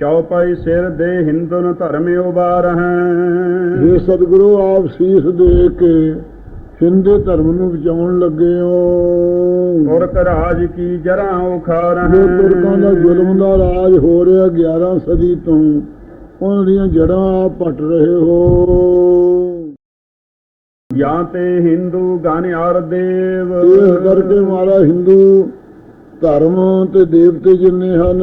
ਚੌਪਾਈ ਸਿਰ ਦੇ ਹਿੰਦੁਨ ਧਰਮ ਉਬਾਰਹਿ। ਇਹ ਸਤਿਗੁਰੂ ਆਪ ਸੀਸ ਦੇ ਕੇ ਹਿੰਦੂ ਧਰਮ ਨੂੰ ਬਚਾਉਣ ਲੱਗੇ ਹੋ। ਤੁਰਕ ਰਾਜ ਕੀ ਜਰਾਂ ਉਖਾਰਹਿ। ਜੋ ਤੁਰਕਾਂ ਦਾ ਜ਼ੁਲਮ ਦਾ ਰਾਜ ਹੋ ਰਿਹਾ 11 ਸਦੀ ਤੋਂ ਉਹਨਾਂ ਦੀਆਂ ਜੜਾਂ ਆਪ ਪਟ ਰਹੇ ਹੋ। ਜਾਂ ਤੇ ਹਿੰਦੂ ਗਨ ਆਰ ਦੇਵ। ਕਰਕੇ ਮਾਰਾ ਹਿੰਦੂ ਧਰਮ ਤੇ ਦੇਵਤੇ ਜਿੰਨੇ ਹਨ।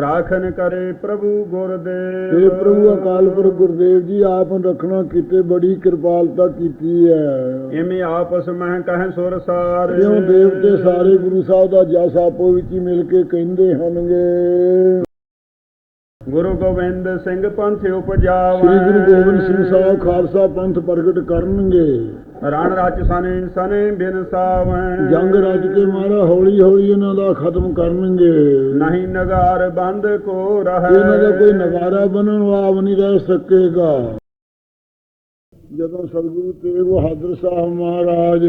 ਰਾਖਨ ਕਰੇ ਪ੍ਰਭੂ ਗੁਰਦੇਵ। ਇਹ ਪ੍ਰਭੂ ਅਕਾਲ ਪੁਰਖ ਗੁਰਦੇਵ ਜੀ ਆਪ ਰੱਖਣਾ ਕੀਤੇ ਬੜੀ ਕਿਰਪਾਲਤਾ ਕੀਤੀ ਹੈ ਇਵੇਂ ਆਪਸ ਮਹਿ ਕਹਿ ਸੁਰ ਸਾਰ। ਕਿਉਂ ਦੇਵਤੇ ਸਾਰੇ ਗੁਰੂ ਸਾਹਿਬ ਦਾ ਜਸ ਆਪੋ ਵਿੱਚ ਹੀ ਮਿਲ ਕੇ ਕਹਿੰਦੇ ਹਨਗੇ ਗੁਰੂ ਗੋਬਿੰਦ ਸਿੰਘ ਪੰਥ ਉਪਜਾਵ ਸ੍ਰੀ ਗੁਰੂ ਗੋਬਿੰਦ ਸਿੰਘ ਸਾਹਿਬ ਖਾਲਸਾ ਪੰਥ ਪ੍ਰਗਟ ਕਰਨਗੇ। ਰਣ ਰਚ ਸਨੇ ਸਨੇ ਬਿਨ ਸਾਵੈ ਜੰਗ ਰੱਜ ਕੇ ਮਾਰਾ ਹੌਲੀ ਹੌਲੀ ਇਹਨਾਂ ਦਾ ਖਤਮ ਕਰਨਗੇ। ਨਹੀਂ ਨਗਾਰ ਬੰਦ ਕੋ ਰਹਿ। ਇਹਨਾਂ ਦਾ ਕੋਈ ਨਗਾਰਾ ਬਣਨ ਵਾਲਾ ਨਹੀਂ ਰਹਿ ਸਕੇਗਾ। ਜਦੋਂ ਸਤਿਗੁਰੂ ਤੇਗ ਬਹਾਦਰ ਸਾਹਿਬ ਮਹਾਰਾਜ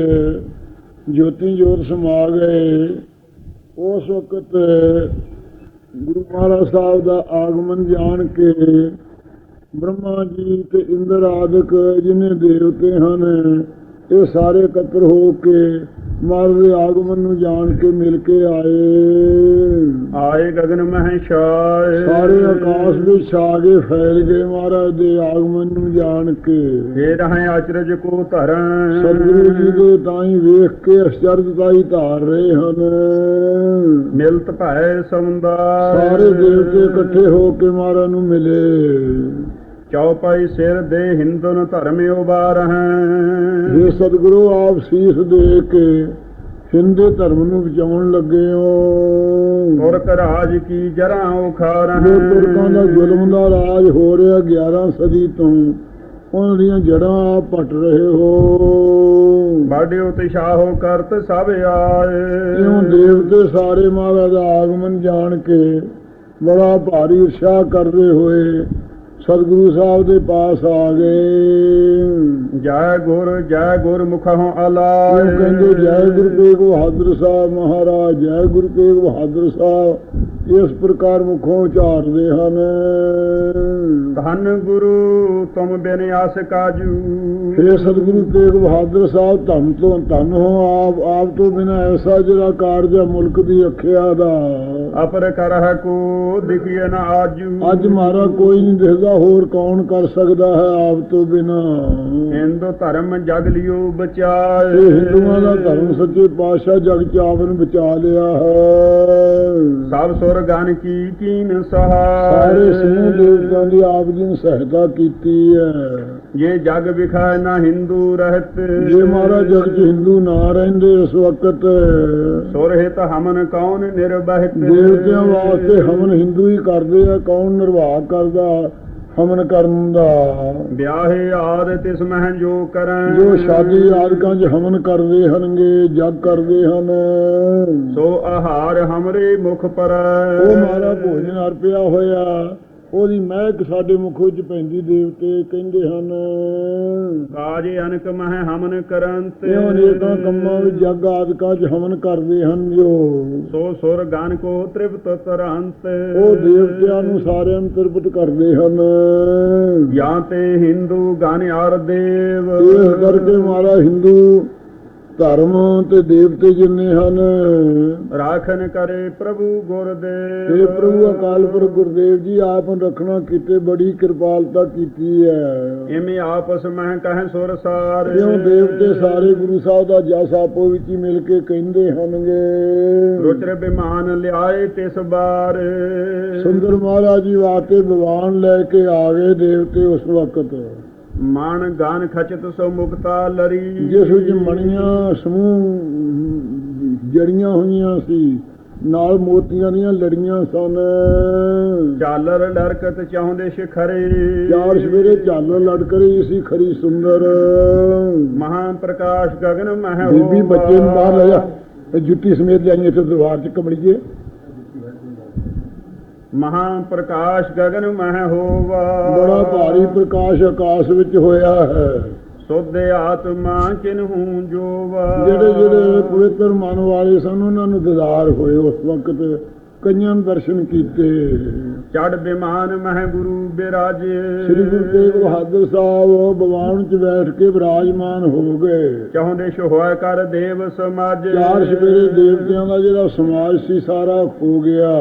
ਜੋਤੀ ਜੋਤ ਸਮਾ ਗਏ ਉਸ ਵਕਤ ਗੁਰੂ ਮਹਾਰਾਜ ਸਾਹਿਬ ਦਾ ਆਗਮਨ ਜਾਣ ਕੇ ਬ੍ਰਹਮਾ ਜੀ ਤੇ ਇੰਦਰ ਆਦਿਕ ਜਿਨੇ ਦੇਵਤੇ ਹਨ ਇਹ ਸਾਰੇ ਇਕੱਤਰ ਹੋ ਕੇ ਮਹਾਰਾਜ ਦੇ ਆਗਮਨ ਨੂੰ ਜਾਣ ਕੇ ਮਿਲ ਕੇ ਆਏ। ਆਏ ਗਗਨ ਮਹਿ ਛਾਏ। ਸਾਰੇ ਆਕਾਸ਼ ਵਿੱਚ ਛਾ ਕੇ ਫੈਲ ਗਏ ਮਹਾਰਾਜ ਦੇ ਆਗਮਨ ਨੂੰ ਜਾਣ ਕੇ। ਫੇਰ ਹੈ ਅਚਰਜ ਕੋ ਧਰੰ ਸਤਿਗੁਰੂ ਜੀ ਦੇ ਤਾਈ ਵੇਖ ਕੇ ਅਚਰਜਤਾਈ ਧਾਰ ਰਹੇ ਹਨ। ਮਿਲਤ ਭੈ ਸਮੁੰਦਾ ਸਾਰੇ ਦੇਵਤੇ ਇਕੱਠੇ ਹੋ ਕੇ ਮਹਾਰਾਜ ਨੂੰ ਮਿਲੇ। ਚੌਪਾਈ ਸਿਰ ਦੇ ਹਿੰਦੁਨ ਧਰਮ ਉਬਾਰਹਿ। ਇਹ ਸਤਿਗੁਰੂ ਆਪ ਸੀਸ ਦੇ ਕੇ ਹਿੰਦੂ ਧਰਮ ਨੂੰ ਬਚਾਉਣ ਲੱਗੇ ਹੋ ਤੁਰਕ ਰਾਜ ਕੀ ਜਰਾਂ ਉਖਾਰਹਿ। ਜੋ ਤੁਰਕਾਂ ਦਾ ਜ਼ੁਲਮ ਦਾ ਰਾਜ ਹੋ ਰਿਹਾ 11 ਸਦੀ ਤੋਂ ਉਹਨਾਂ ਦੀਆਂ ਜੜਾਂ ਪਟ ਰਹੇ ਹੋ। ਬਾਡੇ ਉਤਸ਼ਾਹੋ ਕਰਤ ਸਭ ਆਏ। ਇਉਂ ਦੇਵਤੇ ਸਾਰੇ ਮਹਾਰਾਜ ਦਾ ਆਗਮਨ ਜਾਣ ਕੇ ਬੜਾ ਭਾਰੀ ਉਤਸ਼ਾਹ ਕਰਦੇ ਹੋਏ ਸਤਿਗੁਰੂ ਸਾਹਿਬ ਦੇ ਪਾਸ ਆ ਗਏ। ਜੈ ਗੁਰ ਜੈ ਗੁਰ ਮੁਖੋਂ ਉਹ ਅਲਾਏ। ਕਹਿੰਦੇ ਜੈ ਗੁਰੂ ਤੇਗ ਬਹਾਦਰ ਸਾਹਿਬ ਮਹਾਰਾਜ ਜੈ ਗੁਰੂ ਤੇਗ ਬਹਾਦਰ ਸਾਹਿਬ ਇਸ ਪ੍ਰਕਾਰ ਮੁਖੋਂ ਉਚਾਰਦੇ ਹਨ। ਧੰਨ ਗੁਰੂ ਤੁਮ ਬਿਨ ਆਸ ਕਾਜੂ। हे ਸਤਿਗੁਰੂ ਤੇਗ ਬਹਾਦਰ ਸਾਹਿਬ ਧੰਨ ਤੋਂ ਧੰਨ ਹੋ ਆਪ ਆਪ ਤੋਂ ਬਿਨਾ ਐਸਾ ਜਿਹੜਾ ਕਾਰਜ ਹੈ ਮੁਲਕ ਦੀ ਰੱਖਿਆ ਦਾ ਅਪਰ ਕਰਹ ਕੋ ਦਿਖੀਏ ਨ ਆਜੂ। ਅੱਜ ਮਾਰਾ ਕੋਈ ਨਹੀਂ ਦਿਖਦਾ ਹੋਰ ਕੌਣ ਕਰ ਸਕਦਾ ਹੈ ਆਪ ਤੋਂ ਬਿਨਾ? ਹਿੰਦੂ ਧਰਮ ਜਗ ਲਿਓ ਬਚਾਏ। ਹਿੰਦੂਆਂ ਦਾ ਧਰਮ ਸੱਚੇ ਪਾਤਸ਼ਾਹ ਜਗ ਚਾਵਨ ਬਚਾ ਲਿਆ ਹੈ। ਸਭ ਸੁਰ ਗਨ ਕੀ ਕੀਨ ਸਾਰੇ ਸਮੂਹ ਸਹਾਏ ਦੇਵਤਾਂ ਦੀ ਆਪ ਜੀ ਨੇ ਸਹਾਇਤਾ ਕੀਤੀ ਹੈ। ਇਹ ਜਗ ਵਿਖਾਇ ਨਾ ਹਿੰਦੂ ਰਹਿਤ ਜੇ ਮਹਾਰਾਜ ਜਗ ਚ ਹਿੰਦੂ ਨਾ ਰਹਿੰਦੇ ਉਸ ਵਕਤ ਸੁਰ ਹਿਤ ਹਮਨ ਕੌਣ ਨਿਰਬਹਿਤ? ਦੇਵਤਿਆਂ ਵਾਸਤੇ ਹਵਨ ਹਿੰਦੂ ਹੀ ਕਰਦੇ ਆ ਕੌਣ ਨਿਰਵਾਹ ਕਰਦਾ ਹਵਨ ਕਰਨ ਦਾ? ਵਿਆਹੇ ਆਦ ਤਿਸ ਮਹਿ ਜੋ ਕਰੈ ਜੋ ਸ਼ਾਦੀ ਆਦਿਕਾਂ 'ਚ ਹਵਨ ਕਰਦੇ ਹਨਗੇ ਜਗ ਕਰਦੇ ਹਨ। ਸੋ ਆਹਾਰ ਹਮਰੇ ਮੁਖ ਪਰ। ਉਹ ਮਾਰਾ ਭੋਜਨ ਅਰਪਿਆ ਹੋਇਆ। ਉਹਦੀ ਮਹਿਕ ਸਾਡੇ ਮੁਖੋਂ 'ਚ ਪੈਂਦੀ ਦੇਵਤੇ ਕਹਿੰਦੇ ਹਨ। ਕਾਜੇ ਅਨਕ ਮਹਿ ਹਮਨ ਕਰੰਤ। ਇਹ ਅਨੇਕਾਂ ਕੰਮਾਂ ਵਿੱਚ ਜਗ ਆਦਿਕਾਂ 'ਚ ਹਵਨ ਕਰਦੇ ਹਨ ਜੋ। ਸੋ ਸੁਰ ਗਨ ਕੋ ਤ੍ਰਿਪਤ ਤਰੰਤ। ਉਹ ਦੇਵਤਿਆਂ ਨੂੰ ਸਾਰਿਆਂ ਨੂੰ ਤ੍ਰਿਪਤ ਕਰਦੇ ਹਨ। ਜਾਂ ਤੇ ਹਿੰਦੂ ਗਨ ਆਰ ਦੇਵ। ਇਸ ਕਰਕੇ ਮਾਰਾ ਹਿੰਦੂ ਧਰਮ ਤੇ ਦੇਵਤੇ ਜਿੰਨੇ ਹਨ। ਰਾਖਨ ਕਰੇ ਪ੍ਰਭੂ ਗੁਰਦੇਵ। ਇਹ ਪ੍ਰਭੂ ਅਕਾਲ ਪੁਰਖ ਗੁਰਦੇਵ ਜੀ ਆਪ ਰੱਖਣਾ ਕੀਤੇ ਬੜੀ ਕਿਰਪਾਲਤਾ ਕੀਤੀ ਹੈ। ਇਵੇਂ ਆਪਸ ਮਹਿ ਕਹਿ ਸੁਰ ਸਾਰ। ਕਿਉਂ ਦੇਵਤੇ ਸਾਰੇ ਗੁਰੂ ਸਾਹਿਬ ਦਾ ਜਸ ਆਪੋ ਵਿੱਚ ਹੀ ਮਿਲ ਕੇ ਕਹਿੰਦੇ ਹਨਗੇ ਰੁਚਰ ਬਿਮਾਨ ਲਿਆਏ ਤਿਸ ਬਾਰ। ਸੁੰਦਰ ਮਹਾਰਾਜ ਜੀ ਵਾਤੇ ਵਿਵਾਨ ਲੈ ਕੇ ਆ ਗਏ ਦੇਵਤੇ ਉਸ ਵਕਤ। ਮਨ ਗਾਨ ਖਚਤ ਸੋ ਮੁਕਤਾ ਲਰੀ। ਜਿਸ ਵਿੱਚ ਮਣੀਆਂ ਸਮੂਹ ਜੜੀਆਂ ਹੋਈਆਂ ਸੀ ਨਾਲ ਮੋਤੀਆਂ ਦੀਆਂ ਲੜੀਆਂ ਸਨ। ਚਾਲਰ ਲੜਕਤ ਚਾਹੁੰਦੇ ਸ਼ਿਖਰੇ। ਚਾਰ ਸਵੇਰੇ ਚਾਲਰ ਲੜਕ ਰਹੀ ਸੀ ਖਰੀ ਸੁੰਦਰ। ਮਹਾ ਪ੍ਰਕਾਸ਼ ਗਗਨ ਮਹਿ ਬੀਬੀ ਬੱਚੇ ਨੂੰ ਬਾਹਰ ਲੈ ਜਾ ਇਹ ਜੁੱਤੀ ਸਮੇਤ ਜਾਈਏ ਇੱਥੇ ਦਰਬਾਰ ਚ ਕਮੜੀਏ ਮਹਾ ਪ੍ਰਕਾਸ਼ ਗਗਨ ਮਹਿ ਹੋਵਾ। ਬੜਾ ਭਾਰੀ ਪ੍ਰਕਾਸ਼ ਆਕਾਸ਼ ਵਿੱਚ ਹੋਇਆ ਹੈ। ਸੁਧ ਆਤਮਾ ਕਿਨਹੂ ਜੋਵਾ। ਜਿਹੜੇ ਜਿਹੜੇ ਪਵਿੱਤਰ ਮਨ ਵਾਲੇ ਸਨ ਉਹਨਾਂ ਨੂੰ ਦਿਦਾਰ ਹੋਏ। ਉਸ ਵਕਤ ਕਈਆਂ ਦਰਸ਼ਨ ਕੀਤੇ। ਚੜ ਬਿਮਾਨ ਮਹਿ ਗੁਰੂ ਬਿਰਾਜੇ। ਸ੍ਰੀ ਗੁਰੂ ਤੇਗ ਬਹਾਦਰ ਸਾਹਿਬ ਬਵਾਨ ਚ ਬੈਠ ਕੇ ਵਿਰਾਜਮਾਨ ਹੋ ਗਏ। ਚਾਹੁੰਦੇ ਹੋਇ ਕਰ ਦੇਵ ਸਮਾਜ। ਚਾਰ ਸਵੇਰੇ ਦੇਵਤਿਆਂ ਦਾ ਜਿਹੜਾ ਸਮਾਜ ਸੀ ਸਾਰਾ ਖੋ ਗਿਆ।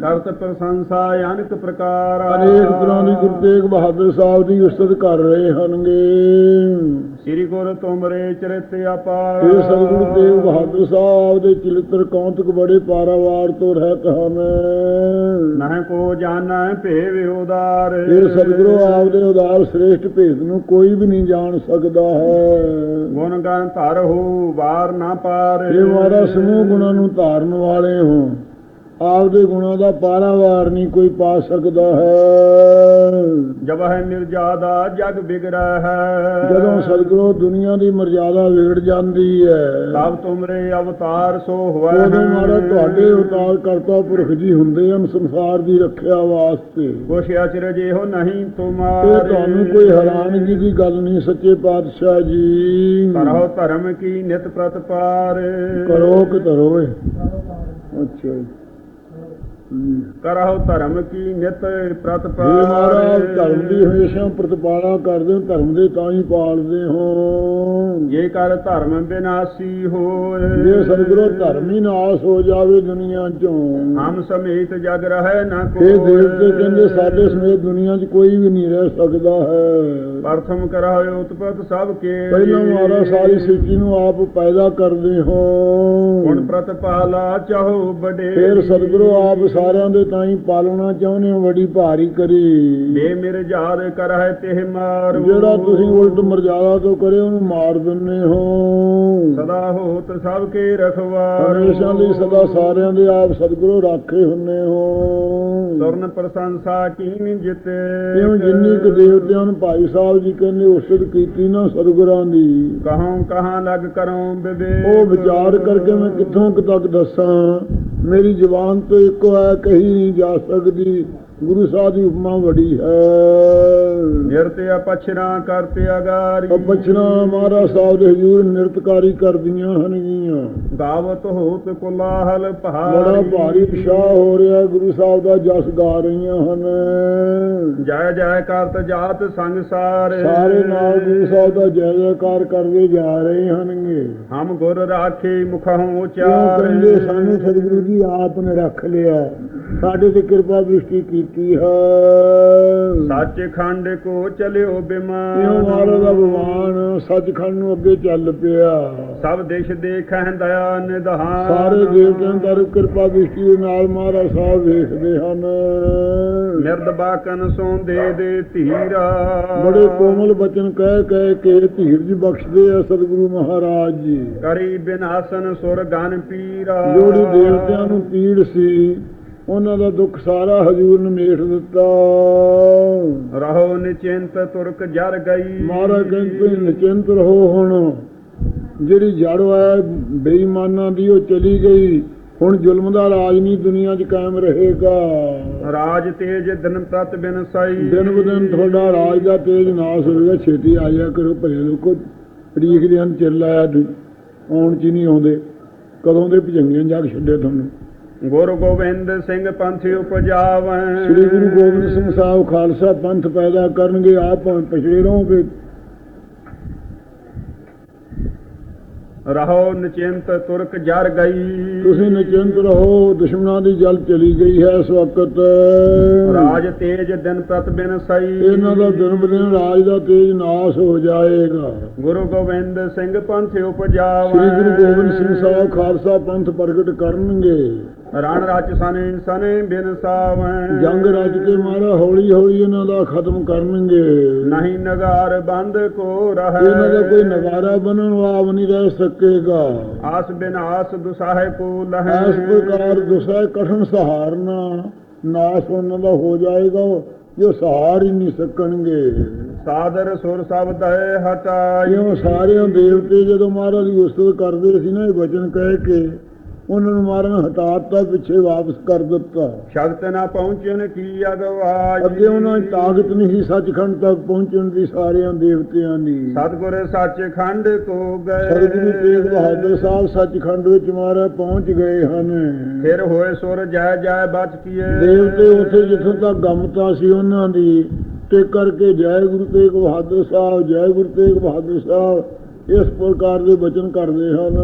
ਕਰਤ ਪ੍ਰਸ਼ੰਸਾ ਅਨੇਕ ਪ੍ਰਕਾਰ। ਅਨੇਕ ਤਰ੍ਹਾਂ ਦੀ ਗੁਰੂ ਤੇਗ ਬਹਾਦਰ ਸਾਹਿਬ ਦੀ ਉਸਤਤ ਕਰ ਰਹੇ ਹਨਗੇ ਸ੍ਰੀ ਗੁਰ ਤੁਮਰੇ ਚਰਿਤ ਅਪਾਰ। ਇਹ ਸਤਿਗੁਰੂ ਤੇਗ ਬਹਾਦਰ ਸਾਹਿਬ ਦੇ ਚਿਲਤਰ ਕੌਂਤਕ ਬੜੇ ਪਾਰਾਵਾਰ ਤੋਂ ਰਹਿਤ ਹਨ। ਨਹਿ ਕੋ ਜਾਣੈ ਭੇਵ ਉਦਾਰ। ਇਹ ਸਤਿਗੁਰੂ ਆਪ ਦੇ ਉਦਾਰ ਸ੍ਰੇਸ਼ਟ ਭੇਦ ਨੂੰ ਕੋਈ ਵੀ ਨਹੀਂ ਜਾਣ ਸਕਦਾ ਹੈ। ਗੁਣ ਗਨ ਧਰ ਹੋ ਵਾਰ ਨਾ ਪਾਰ। ਇਹ ਮਾਰਾ ਸਮੂਹ ਗੁਣਾਂ ਨੂੰ ਧਾਰਨ ਵਾਲੇ ਹੋ ਆਪ ਦੇ ਗੁਣਾਂ ਦਾ ਪਾਰਾਵਾਰ ਨਹੀਂ ਕੋਈ ਪਾ ਸਕਦਾ ਹੈ। ਜਬ ਹੈ ਮਿਰਜਾਦਾ ਜਗ ਬਿਗੜਾ ਹੈ। ਜਦੋਂ ਸਤਿਗੁਰੂ ਦੁਨੀਆ ਦੀ ਮਰਜ਼ਾਦਾ ਵਿਗੜ ਜਾਂਦੀ ਹੈ ਤਬ ਤੁਮਰੇ ਅਵਤਾਰ ਸੋ ਹੋਇ ਉਦੋਂ ਮਾਰਾ ਤੁਹਾਡੇ ਉਤਾਰ ਕਰਤਾ ਪੁਰਖ ਜੀ ਹੁੰਦੇ ਹਨ ਸੰਸਾਰ ਦੀ ਰੱਖਿਆ ਵਾਸਤੇ। ਕੁਛ ਅਚਰਜ ਇਹੋ ਨਹੀਂ ਤੁਮਾਰੇ। ਤੁਹਾਨੂੰ ਕੋਈ ਹੈਰਾਨਗੀ ਦੀ ਗੱਲ ਨਹੀਂ ਸੱਚੇ ਪਾਤਸ਼ਾਹ ਜੀ। ਕਰੋ ਧਰਮ ਕੀ ਨਿਤ ਪ੍ਰਤਪਾਰ। ਕਰੋ ਕਿ ਧਰੋ ਏ ਅੱਛਾ ਜੀ ਹਮ। ਕਰੋ ਧਰਮ ਕੀ ਨਿਤ ਜੇ ਪ੍ਰਤਪਾਰ ਮਹਾਰਾਜ ਧਰਮ ਦੀ ਹਮੇਸ਼ਾ ਪ੍ਰਤਪਾਲਨਾ ਕਰਦੇ ਹੋ ਧਰਮ ਦੇ ਤਾਂ ਹੀ ਪਾਲਦੇ ਹੋ ਜੇ ਕਰ ਧਰਮ ਬਿਨਾਸੀ ਹੋਏ ਜੇ ਸਤਿਗੁਰੂ ਧਰਮ ਹੀ ਨਾਸ ਹੋ ਜਾਵੇ ਦੁਨੀਆ ਚੋਂ ਹਮ ਸਮੇਤ ਜਗ ਰਹਿ ਨਾ ਇਹ ਕੋਈ ਦੇਵਤੇ ਕਹਿੰਦੇ ਸਾਡੇ ਸਮੇਤ ਦੁਨੀਆ 'ਚ ਕੋਈ ਵੀ ਨਹੀਂ ਰਹਿ ਸਕਦਾ ਹੈ ਪ੍ਰਥਮ ਕਰਾਇ ਉਤਪਤ ਸਭ ਕੇ। ਪਹਿਲਾਂ ਮਹਾਰਾਜ ਸਾਰੀ ਸ੍ਰਿਸ਼ਟੀ ਨੂੰ ਆਪ ਪੈਦਾ ਕਰਦੇ ਹੋ। ਹੁਣ ਪ੍ਰਤਪਾਲਾ ਚਾਹੋ ਬੜੇ ਫਿਰ ਸਤਿਗੁਰੂ ਆਪ ਸਾਰਿਆਂ ਦੇ ਤਾਂ ਹੀ ਪਾਲਣਾ ਚਾਹੁੰਦੇ ਹੋ ਬੜੀ ਭਾਰੀ ਕਰੀ। ਬੇ ਮੇਰੇ ਜਾਰ ਕਰਹਿ ਤੇ ਮਾਰ। ਜਿਹੜਾ ਤੁਸੀਂ ਉਲਟ ਮਰਜ਼ਾਦਾ ਤੋਂ ਕਰੇ ਉਹਨੂੰ ਮਾਰ ਦਿੰਦੇ ਹੋ। ਸਦਾ ਹੋਤ ਸਭ ਕੇ ਰਖਵਾਰ ਹਮੇਸ਼ਾ ਲਈ ਸਦਾ ਸਾਰਿਆਂ ਦੇ ਆਪ ਸਤਿਗੁਰੂ ਰਾਖੇ ਹੁੰਨੇ ਹੋ। ਤੁਰਨ ਪ੍ਰਸ਼ੰਸਾ ਕੀਨ ਜਿਤੇ। ਇਉਂ ਜਿੰਨੀ ਕੁ ਦੇਵਤਿਆਂ ਨੂੰ ਭਾਈ ਸਾਹਿਬ ਜੀ ਕਹਿੰਦੇ ਉਸਤ ਕੀਤੀ ਨਾ ਸਤਿਗੁਰਾਂ ਦੀ। ਕਹਾਂ ਕਹਾਂ ਲਗ ਕਰਉ ਬਿਬੇ ਉਹ ਵਿਚਾਰ ਕਰਕੇ ਮੈਂ ਕਿੱਥੋਂ ਕੁ ਤੱਕ ਦੱਸਾਂ? ਮੇਰੀ ਜ਼ੁਬਾਨ ਤੋਂ ਇੱਕੋ ਹੈ ਕਹੀ ਨਹੀਂ ਜਾ ਸਕਦੀ। ਗੁਰੂ ਸਾਹਿਬ ਦੀ ਉਪਮਾ ਬੜੀ ਹੈ। ਨਿਰਤੇ ਪਛਰਾ ਕਰਤੇ ਅਗਾਰੀ। ਉਹ ਬਚਨਾ ਮਹਾਰਾਜ ਸਾਹਿਬ ਦੇ ਹਜ਼ੂਰ ਨਿਰਤਕਾਰੀ ਕਰਦੀਆਂ ਹਨਗੀਆਂ। ਗਾਵਤ ਹੋਤ ਕੁਲਾਹਲ ਪਹਾੜੀ ਬੜਾ ਭਾਰੀ ਉਤਸ਼ਾਹ ਹੋ ਰਿਹਾ ਗੁਰੂ ਸਾਹਿਬ ਦਾ ਜਸ ਗਾ ਰਹੀਆਂ ਹਨ। ਜੈ ਜੈ ਕਰਤ ਜਾਤ ਸੰਗ ਸਾਰੇ। ਸਾਰੇ ਨਾਲ ਗੁਰੂ ਸਾਹਿਬ ਦਾ ਜੈ ਜੈਕਾਰ ਕਰਦੇ ਜਾ ਰਹੇ ਹਨਗੇ। ਹਮ ਗੁਰ ਰਾਖੇ ਮੁਖੋਂ ਉਚਾਰੇ। ਕਹਿੰਦੇ ਸਾਨੂੰ ਸਤਿਗੁਰੂ ਜੀ ਆਪ ਨੇ ਰੱਖ ਲਿਆ। ਸਾਡੇ ਤੇ ਕਿਰਪਾ ਦ੍ਰਿਸ਼ਟੀ ਕੀਤੀ ਹੈ। ਸੱਚ ਖੰਡ ਕੋ ਚਲਿਓ ਬਿਮਾਨ। ਕਿਉਂ ਮਹਾਰਾਜ ਦਾ ਭਗਵਾਨ ਸੱਚਖੰਡ ਨੂੰ ਅੱਗੇ ਚੱਲ ਪਿਆ। ਸਭ ਦੇਸ਼ ਦੇਖੈ ਦਇਆ ਨਿਧਾਨ। ਸਾਰੇ ਦੇਵਤਿਆਂ ਦਾ ਕਿਰਪਾ ਦ੍ਰਿਸ਼ਟੀ ਦੇ ਨਾਲ ਮਹਾਰਾਜ ਸਾਹਿਬ ਵੇਖਦੇ ਹਨ। ਮਿਰਦ ਬਾਕਨ ਸੋਂ ਦੇ ਦੇ ਧੀਰਾ। ਬੜੇ ਕੋਮਲ ਬਚਨ ਕਹਿ ਕਹਿ ਕੇ ਧੀਰਜ ਬਖਸ਼ਦੇ ਆ ਸਤਿਗੁਰੂ ਮਹਾਰਾਜ ਜੀ। ਕਰੀ ਬਿਨਾਸਨ ਸੁਰ ਗਨ ਪੀਰਾ। ਜਿਹੜੀ ਦੇਵਤਿਆਂ ਨੂੰ ਪੀੜ ਸੀ। ਉਹਨਾਂ ਦਾ ਦੁੱਖ ਸਾਰਾ ਹਜੂਰ ਨੂੰ ਮੇਟ ਦਿੱਤਾ। ਰਹੋ ਨਿਚਿੰਤ ਤੁਰਕ ਜਰ ਗਈ। ਮਹਾਰਾਜ ਕਹਿੰਦੇ ਨਿਚਿੰਤ ਰਹੋ ਹੁਣ। ਜਿਹੜੀ ਜੜ ਹੈ ਬੇਈਮਾਨਾਂ ਦੀ ਉਹ ਚਲੀ ਗਈ। ਹੁਣ ਜ਼ੁਲਮ ਦਾ ਰਾਜ ਨਹੀਂ ਦੁਨੀਆ 'ਚ ਕਾਇਮ ਰਹੇਗਾ। ਰਾਜ ਤੇਜ ਦਿਨ ਪ੍ਰਤ ਬਿਨ ਸਾਈ। ਦਿਨ ਬ ਦਿਨ ਤੁਹਾਡਾ ਰਾਜ ਦਾ ਤੇਜ ਨਾਸ ਹੋਵੇਗਾ ਛੇਤੀ ਆ ਜਾ ਕਰੋ ਭਲੇ ਲੋਕੋ। ਤਰੀਕ ਦੇ ਹਨ ਚੱਲ ਆਇਆ ਆਉਣ 'ਚ ਨਹੀਂ ਆਉਂਦੇ। ਕਦੋਂ ਦੇ ਭਜੰਗੀਆਂ ਜਾ ਕੇ ਛੱਡੇ ਤੁਹਾਨੂੰ। ਗੁਰ ਗੋਬਿੰਦ ਸਿੰਘ ਪੰਥ ਉਪਜਾਵੈ ਸ੍ਰੀ ਗੁਰੂ ਗੋਬਿੰਦ ਸਿੰਘ ਸਾਹਿਬ ਖਾਲਸਾ ਪੰਥ ਪੈਦਾ ਕਰਨਗੇ ਆਪ ਪਛੜੇ ਰਹੋਗੇ। ਰਹੋ ਨਿਚਿੰਤ ਤੁਰਕ ਜਰ ਗਈ। ਤੁਸੀਂ ਨਿਚਿੰਤ ਰਹੋ ਦੁਸ਼ਮਣਾਂ ਦੀ ਜਲ ਚਲੀ ਗਈ ਹੈ ਇਸ ਵਕਤ। ਰਾਜ ਤੇਜ ਦਿਨ ਪ੍ਰਤ ਬਿਨ ਸਾਈ। ਇਹਨਾਂ ਦਾ ਦਿਨ ਬ ਦਿਨ ਰਾਜ ਦਾ ਤੇਜ ਨਾਸ ਹੋ ਜਾਏਗਾ। ਗੁਰੂ ਗੋਬਿੰਦ ਸਿੰਘ ਪੰਥ ਉਪਜਾਵੈ ਸ੍ਰੀ ਗੁਰੂ ਗੋਬਿੰਦ ਸਿੰਘ ਸਾਹਿਬ ਖਾਲਸਾ ਪੰਥ ਪ੍ਰਗਟ ਕਰਨਗੇ। ਰਣ ਰਚ ਸਨੇ ਸਨੇ ਬਿਨ ਸਾਵੈ ਜੰਗ ਰਚ ਕੇ ਮਾਰਾ ਹੌਲੀ ਹੌਲੀ ਇਹਨਾਂ ਦਾ ਖਤਮ ਕਰਨਗੇ। ਨਹੀਂ ਨਗਾਰ ਬੰਦ ਕੋ ਰਹਿ। ਇਹਨਾਂ ਦਾ ਕੋਈ ਨਗਾਰਾ ਬਣਨ ਵੀ ਨਹੀਂ ਰਹਿ ਸਕੇਗਾ। ਆਸ ਬਿਨ ਆਸ ਦੁਸਾਹਿ ਕੋ ਲਹੈ। ਇਸ ਪ੍ਰਕਾਰ ਦੁਸਰਾ ਕਠਨ ਸਹਾਰਨਾ ਨਾਸ ਉਹਨਾਂ ਦਾ ਹੋ ਜਾਏਗਾ ਜੋ ਸਹਾਰ ਹੀ ਨਹੀਂ ਸਕਣਗੇ। ਸਾਦਰ ਸੁਰ ਸ਼ਬਦ ਹੈ ਹਟਾਈ। ਕਿਉਂ? ਸਾਰਿਆਂ ਦੇਵਤੇ ਜਦੋਂ ਮਹਾਰਾਜ ਦੀ ਉਸਤਤ ਕਰਦੇ ਸੀ ਨਾ ਇਹ ਵਚਨ ਕਹਿ ਕੇ ਉਹਨਾਂ ਨੂੰ ਮਾਰਨ ਹਟਾਤਾ ਪਿੱਛੇ ਵਾਪਸ ਕਰ ਦਿੱਤਾ। ਸ਼ਕਤ ਨਾ ਪਹੁੰਚਣ ਕੀ ਅਗਵਾਈ? ਅੱਗੇ ਉਹਨਾਂ ਦੀ ਤਾਕਤ ਨਹੀਂ ਸੀ ਸੱਚਖੰਡ ਤੱਕ ਪਹੁੰਚਣ ਦੀ ਸਾਰਿਆਂ ਦੇਵਤਿਆਂ ਦੀ। ਸਤਿਗੁਰ ਸੱਚਖੰਡ ਕੋ ਸਰਗੁਰੂ ਤੇਗ ਬਹਾਦਰ ਗਏ ਸਾਹਿਬ ਸੱਚਖੰਡ ਵਿੱਚ ਮਾਰਾ ਪਹੁੰਚ ਗਏ ਹਨ। ਫਿਰ ਹੋਏ ਸੁਰ ਜੈ ਜੈ ਬਚ ਕੀਏ। ਦੇਵਤੇ ਉੱਥੇ ਜਿੱਥੋਂ ਤੱਕ ਗਮਤਾ ਸੀ ਉਹਨਾਂ ਦੀ ਤੇ ਕਰਕੇ ਜੈ ਗੁਰੂ ਤੇਗ ਬਹਾਦਰ ਸਾਹਿਬ ਜੈ ਗੁਰੂ ਤੇਗ ਬਹਾਦਰ ਸਾਹਿਬ ਇਸ ਪ੍ਰਕਾਰ ਦੇ ਬਚਨ ਕਰਦੇ ਹਨ।